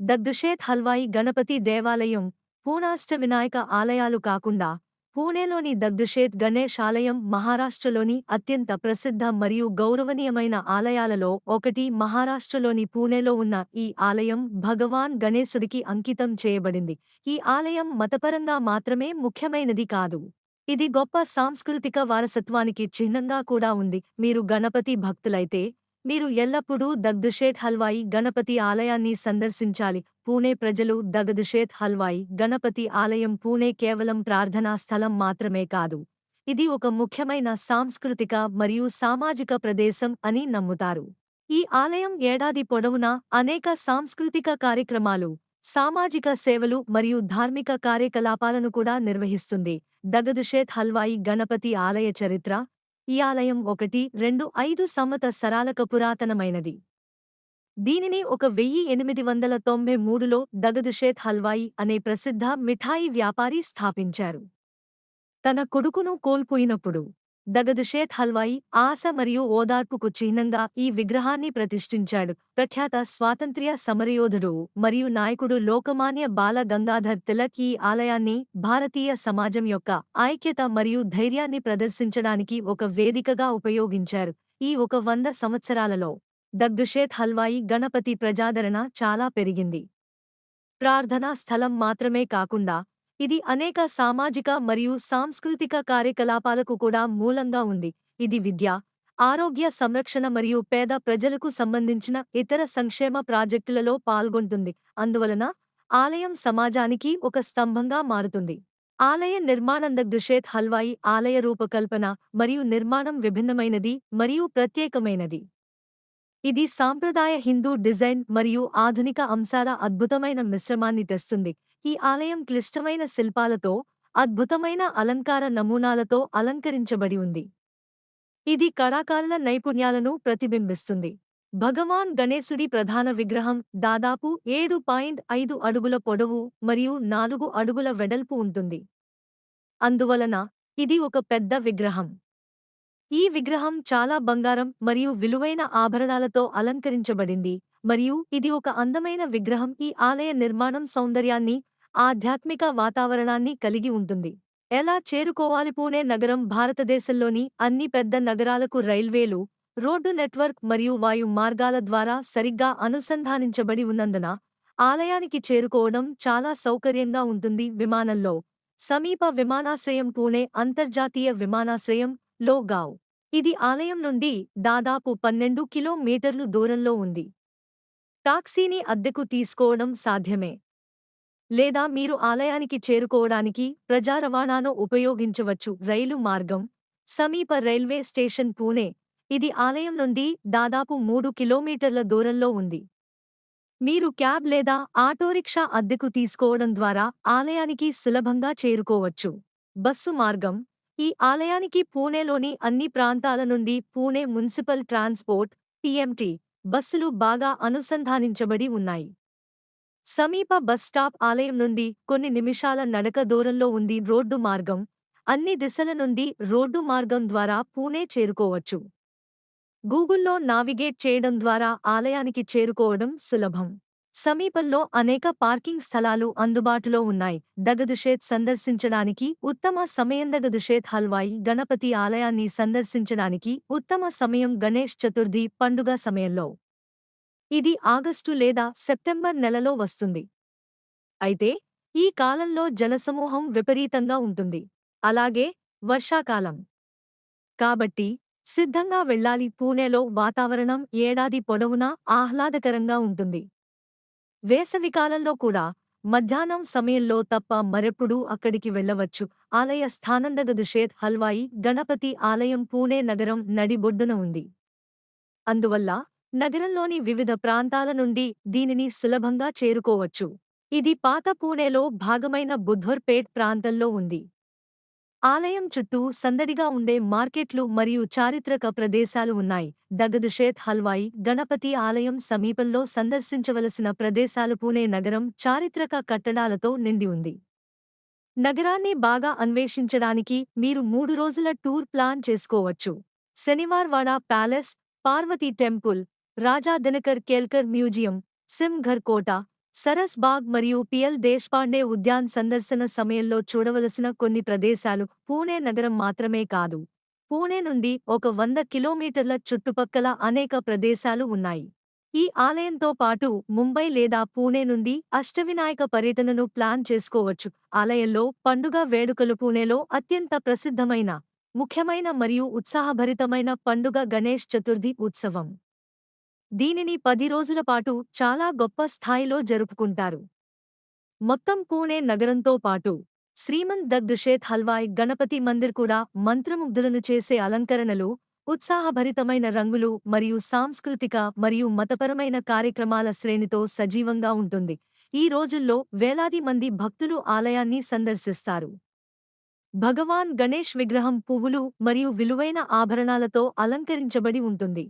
దగ్దుషేత్ హల్వాయి గణపతి దేవాలయం పూనాష్ట వినాయక ఆలయాలు కాకుండా పూణేలోని దగ్దుషేత్ గణేష్ ఆలయం మహారాష్ట్రలోని అత్యంత ప్రసిద్ధ మరియు గౌరవనీయమైన ఆలయాలలో ఒకటి. మహారాష్ట్రలోని పూణేలో ఉన్న ఈ ఆలయం భగవాన్ గణేశుడికి అంకితం చేయబడింది. ఈ ఆలయం మతపరంగా మాత్రమే ముఖ్యమైనది కాదు. ఇది గొప్ప సాంస్కృతిక వారసత్వానికి చిహ్నంగా కూడా ఉంది. మీరు గణపతి భక్తులైతే మీరు ఎల్లప్పుడూ దగ్దుషేట్ హల్వాయి గణపతి ఆలయాన్ని సందర్శించాలి. పూణే ప్రజలు దగదుషేత్ హల్వాయి గణపతి ఆలయం పూణే కేవలం ప్రార్థనా స్థలం మాత్రమే కాదు. ఇది ఒక ముఖ్యమైన సాంస్కృతిక మరియు సామాజిక ప్రదేశం అని నమ్ముతారు. ఈ ఆలయం ఏడాది పొడవునా అనేక సాంస్కృతిక కార్యక్రమాలు సామాజిక సేవలు మరియు ధార్మిక కార్యకలాపాలను కూడా నిర్వహిస్తుంది. దగదుషేత్ హల్వాయి గణపతి ఆలయ చరిత్ర ఈ ఆలయం ఒకటి రెండు ఐదు సంవత్సరాలకు పురాతనమైనది. దీనిని ఒక వెయ్యి ఎనిమిది వందల తొంభై మూడులో దగదుషేత్ హల్వాయి అనే ప్రసిద్ధ మిఠాయి వ్యాపారి స్థాపించారు. తన కొడుకును కోల్పోయినప్పుడు దగదుషేత్ హల్వాయి ఆశ మరియు ఓదార్పుకు చిహ్నంగా ఈ విగ్రహాన్ని ప్రతిష్ఠించాడు. ప్రఖ్యాత స్వాతంత్ర్య సమరయోధుడు మరియు నాయకుడు లోకమాన్య బాల గంగాధర్ తిలక్ ఈ ఆలయాన్ని భారతీయ సమాజం యొక్క ఐక్యత మరియు ధైర్యాన్ని ప్రదర్శించడానికి ఒక వేదికగా ఉపయోగించారు. ఈ ఒక వంద సంవత్సరాలలో దగ్దుషేత్ హల్వాయి గణపతి ప్రజాదరణ చాలా పెరిగింది. ప్రార్థనా స్థలం మాత్రమే కాకుండా ఇది అనేక సామాజిక మరియు సాంస్కృతిక కార్యకలాపాలకు కూడా మూలంగా ఉంది. ఇది విద్య ఆరోగ్య సంరక్షణ మరియు పేద ప్రజలకు సంబంధించిన ఇతర సంక్షేమ ప్రాజెక్టులలో పాల్గొంటుంది. అందువలన ఆలయం సమాజానికి ఒక స్తంభంగా మారుతుంది. ఆలయ నిర్మాణంద దగ్దుషేత్ హల్వాయి ఆలయ రూపకల్పన మరియు నిర్మాణం విభిన్నమైనది మరియు ప్రత్యేకమైనది. ఇది సాంప్రదాయ హిందూ డిజైన్ మరియు ఆధునిక అంశాల అద్భుతమైన మిశ్రమాన్ని తెస్తుంది. ఈ ఆలయం క్లిష్టమైన శిల్పాలతో అద్భుతమైన అలంకార నమూనాలతో అలంకరించబడి ఉంది. ఇది కళాకారుల నైపుణ్యాలను ప్రతిబింబిస్తుంది. భగవాన్ గణేశుడి ప్రధాన విగ్రహం దాదాపు ఏడు పాయింట్ ఐదు అడుగుల పొడవు మరియు నాలుగు అడుగుల వెడల్పు ఉంటుంది. అందువలన ఇది ఒక పెద్ద విగ్రహం. ఈ విగ్రహం చాలా బంగారం మరియు విలువైన ఆభరణాలతో అలంకరించబడింది. మరియు ఇది ఒక అందమైన విగ్రహం. ఈ ఆలయ నిర్మాణం సౌందర్యాన్ని ఆధ్యాత్మిక వాతావరణాన్ని కలిగి ఉంటుంది. ఎలా చేరుకోవాలి? పూణే నగరం భారతదేశంలోని అన్ని పెద్ద నగరాలకు రైల్వేలు రోడ్డు నెట్వర్క్ మరియు వాయు మార్గాల ద్వారా సరిగ్గా అనుసంధానించబడి ఉన్నందున ఆలయానికి చేరుకోవడం చాలా సౌకర్యంగా ఉంటుంది. విమానంలో సమీప విమానాశ్రయం పూణే అంతర్జాతీయ విమానాశ్రయం లో గావ్. ఇది ఆలయం నుండి దాదాపు పన్నెండు కిలోమీటర్లు దూరంలో ఉంది. టాక్సీని అద్దెకు తీసుకోవడం సాధ్యమే. లేదా మీరు ఆలయానికి చేరుకోవడానికి ప్రజా రవాణాను ఉపయోగించవచ్చు. రైలు మార్గం సమీప రైల్వే స్టేషన్ పూణే. ఇది ఆలయం నుండి దాదాపు మూడు కిలోమీటర్ల దూరంలో ఉంది. మీరు క్యాబ్ లేదా ఆటోరిక్షా అద్దెకు తీసుకోవడం ద్వారా ఆలయానికి సులభంగా చేరుకోవచ్చు. బస్సు మార్గం ఈ ఆలయానికి పూణేలోని అన్ని ప్రాంతాల నుండి పూణే మున్సిపల్ ట్రాన్స్పోర్ట్ టీఎంటీ బస్సులు బాగా అనుసంధానించబడి ఉన్నాయి. సమీప బస్ స్టాప్ ఆలయం నుండి కొన్ని నిమిషాల నడక దూరంలో ఉంది రోడ్డు మార్గం. అన్ని దిశల నుండి రోడ్డు మార్గం ద్వారా పూణే చేరుకోవచ్చు. గూగుల్లో నావిగేట్ చేయడం ద్వారా ఆలయానికి చేరుకోవడం సులభం. సమీపంలో అనేక పార్కింగ్ స్థలాలు అందుబాటులో ఉన్నాయి. దగదుషేత్ సందర్శించడానికి ఉత్తమ సమయం దగదుషేత్ హల్వాయి గణపతి ఆలయాన్ని సందర్శించడానికి ఉత్తమ సమయం గణేష్ చతుర్థి పండుగ సమయంలో. ఇది ఆగస్టు లేదా సెప్టెంబర్ నెలలో వస్తుంది. అయితే ఈ కాలంలో జనసమూహం విపరీతంగా ఉంటుంది. అలాగే వర్షాకాలం. కాబట్టి సిద్ధంగా వెళ్ళాలి. పూణేలో వాతావరణం ఏడాది పొడవునా ఆహ్లాదకరంగా ఉంటుంది. వేసవికాలంలో కూడా మధ్యాహ్నం సమయంలో తప్ప మరెప్పుడూ అక్కడికి వెళ్ళవచ్చు. ఆలయ స్థానందగదుషేత్ హల్వాయి గణపతి ఆలయం పూణే నగరం నడిబొడ్డున ఉంది. అందువల్ల నగరంలోని వివిధ ప్రాంతాల నుండి దీనిని సులభంగా చేరుకోవచ్చు. ఇది పాత పూణేలో భాగమైన బుధ్వర్పేట్ ప్రాంతంలో ఉంది. ఆలయం చుట్టూ సందడిగా ఉండే మార్కెట్లు మరియు చారిత్రక ప్రదేశాలు ఉన్నాయి. దగదుషేత్ హల్వాయి గణపతి ఆలయం సమీపంలో సందర్శించవలసిన ప్రదేశాలు పూణే నగరం చారిత్రక కట్టడాలతో నిండి ఉంది. నగరాన్ని బాగా అన్వేషించడానికి మీరు మూడు రోజుల టూర్ ప్లాన్ చేసుకోవచ్చు. Shaniwarwada palace Parvati temple Raja Dinkar Kelkar museum Sinhagad కోట సరస్ బాగ్ మరియు పిఎల్ దేశ్పాండే ఉద్యాన్ సందర్శన సమయంలో చూడవలసిన కొన్ని ప్రదేశాలు పూణే నగరం మాత్రమే కాదు. పూణే నుండి ఒక వంద కిలోమీటర్ల చుట్టుపక్కల అనేక ప్రదేశాలు ఉన్నాయి. ఈ ఆలయంతో పాటు ముంబై లేదా పూణే నుండి అష్టవినాయక పర్యటనను ప్లాన్ చేసుకోవచ్చు. ఆలయంలో పండుగ వేడుకలు పూణేలో అత్యంత ప్రసిద్ధమైన ముఖ్యమైన మరియు ఉత్సాహభరితమైన పండుగ గణేష్ చతుర్థి ఉత్సవం. దీనిని పది రోజుల పాటు చాలా గొప్ప స్థాయిలో జరుపుకుంటారు. మొత్తం పూణే నగరంతో పాటు శ్రీమంత్ దగ్దుషేత్ హల్వాయ్ గణపతి మందిర్ కూడా మంత్రముగ్ధులను చేసే అలంకరణలు ఉత్సాహభరితమైన రంగులు మరియు సాంస్కృతిక మరియు మతపరమైన కార్యక్రమాల శ్రేణితో సజీవంగా ఉంటుంది. ఈ రోజుల్లో వేలాది మంది భక్తులు ఆలయాన్ని సందర్శిస్తారు. భగవాన్ గణేష్ విగ్రహం పువ్వులు మరియు విలువైన ఆభరణాలతో అలంకరించబడి ఉంటుంది.